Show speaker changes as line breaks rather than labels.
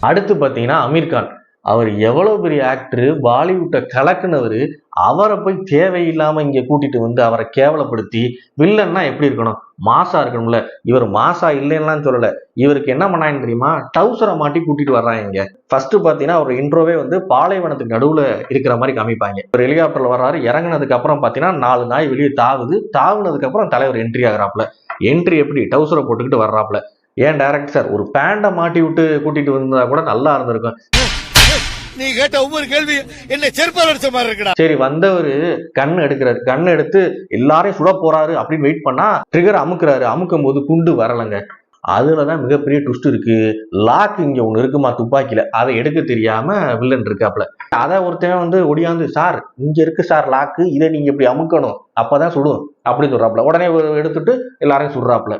அடுத்து பார்த்தீங்கன்னா அமீர் கான். அவர் எவ்வளோ பெரிய ஆக்டரு பாலிவுட்டை கலக்குனவர் அவரை போய் தேவையில்லாமல் இங்கே கூட்டிட்டு வந்து அவரை கேவலப்படுத்தி வில்லன்னா எப்படி இருக்கணும்? மாசா இருக்கணும்ல. இவர் மாசா இல்லைன்னுலாம் சொல்லலை. இவருக்கு என்ன பண்ணாங்க தெரியுமா? டவுசரை மாட்டி கூட்டிட்டு வர்றாங்க இங்க. ஃபர்ஸ்ட் பாத்தீங்கன்னா அவர் இன்ட்ரோவே வந்து பாலைவனத்துக்கு நடுவுல இருக்கிற மாதிரி காமிப்பாங்க. ஒரு ஹெலிகாப்டர்ல வர்றாரு. இறங்குனதுக்கு அப்புறம் பாத்தீங்கன்னா நாலு நாய் வெளியே தாவுது. தாவுனதுக்கு அப்புறம் தலைவர் என்ட்ரி ஆகுறாப்ல என்ட்ரி எப்படி? டவுசரை போட்டுக்கிட்டு வர்றாப்ல ஏன் டைரக்ட் சார் ஒரு பேண்டை மாட்டி விட்டு கூட்டிட்டு வந்தா கூட நல்லா இருந்திருக்கும்.
நீ கேட்ட ஒவ்வொரு கேள்வி என்ன செருப்பால் அடிச்ச மாதிரி இருக்குடா.
சரி வந்தவர் கண் எடுக்கிறாரு. கண் எடுத்து எல்லாரையும் சுட போறாரு அப்படின்னு வெயிட் பண்ணா ட்ரிகர் அமுக்குறாரு. அமுக்கும் போது குண்டு வரலங்க. அதுலதான் மிகப்பெரிய ட்விஸ்ட் இருக்கு. லாக் இங்க ஒண்ணு இருக்குமா துப்பாக்கியில? அதை எடுக்க தெரியாம வில்லன் இருக்காப்ல அத ஒருத்தன் வந்து ஒடியாந்து சார் இங்க இருக்கு சார் லாக்கு இதை நீங்க இப்படி அமுக்கணும். அப்பதான் சுடும். அப்படின்னு சொல்றாப்ல உடனே எடுத்துட்டு எல்லாரையும் சுடுறாப்ல